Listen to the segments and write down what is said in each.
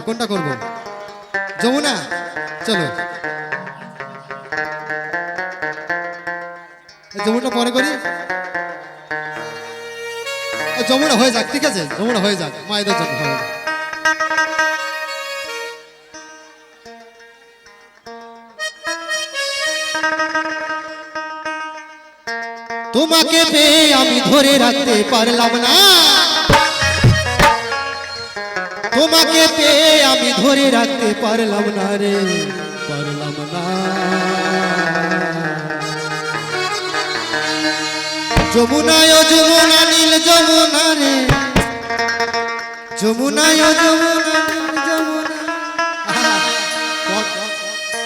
কোনটা করব? যমুনা। চলো। যমুনা পরে করি। যমুনা হয়ে যাক, ঠিক আছে? যমুনা হয়ে যাক, মায়েদের জন্য হবে। না। তোমাকে পেয়ে আমি ধরে রাখতে পারলাম না। তোমাকে পেয়ে আমি ধরে রাখতে পারলাম না রে? পারলাম না। যমুনায় যমুনা নীল যমুনা রে। যমুনায় যমুনা যমুনা।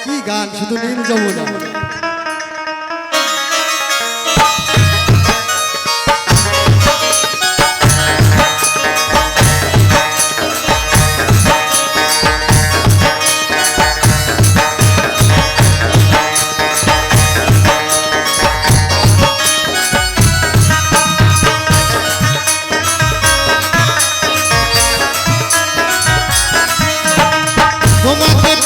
কি গান, শুধু নীল যমুনা?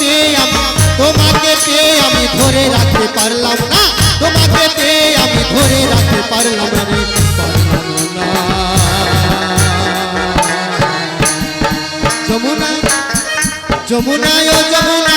পেয়ে আমি তোমাকে পেয়ে আমি ধরে রাখতে পারলাম না? তোমাকে পেয়ে আমি ধরে রাখতে পারলাম না? যমুনা যমুনায় যমুনা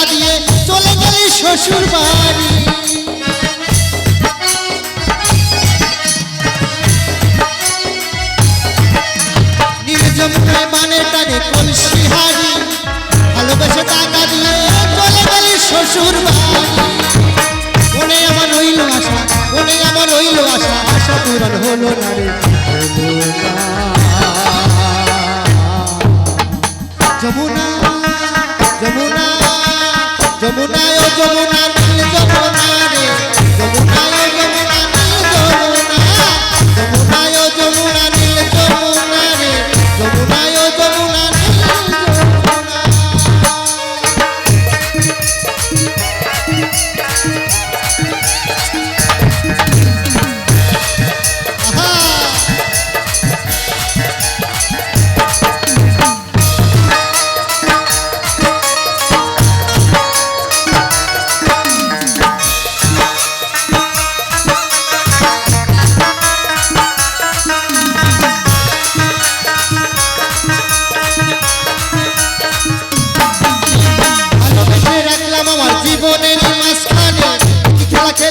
টাকা দিয়ে চলে গেলে শ্বশুর বাড়ি। মানের টানে শ্বশুর মনে আমার রইল আশা, মনে আমার রইল আশা আশা পূরণ হলো না রে। যমুনায় যমুনা নীল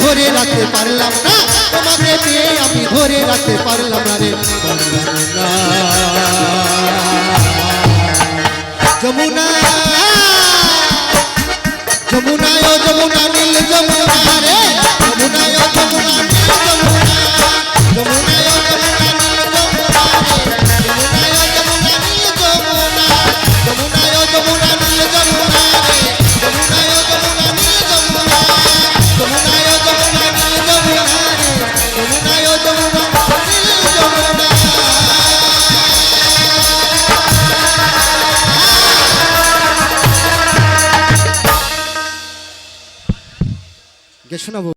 ধরে রাখতে পারলাম না। তোমাকে পেয়ে আমি ধরে রাখতে পারলাম না রে। যমুনা যমুনা ও যমুনা নীল, যমুনা শোনাবো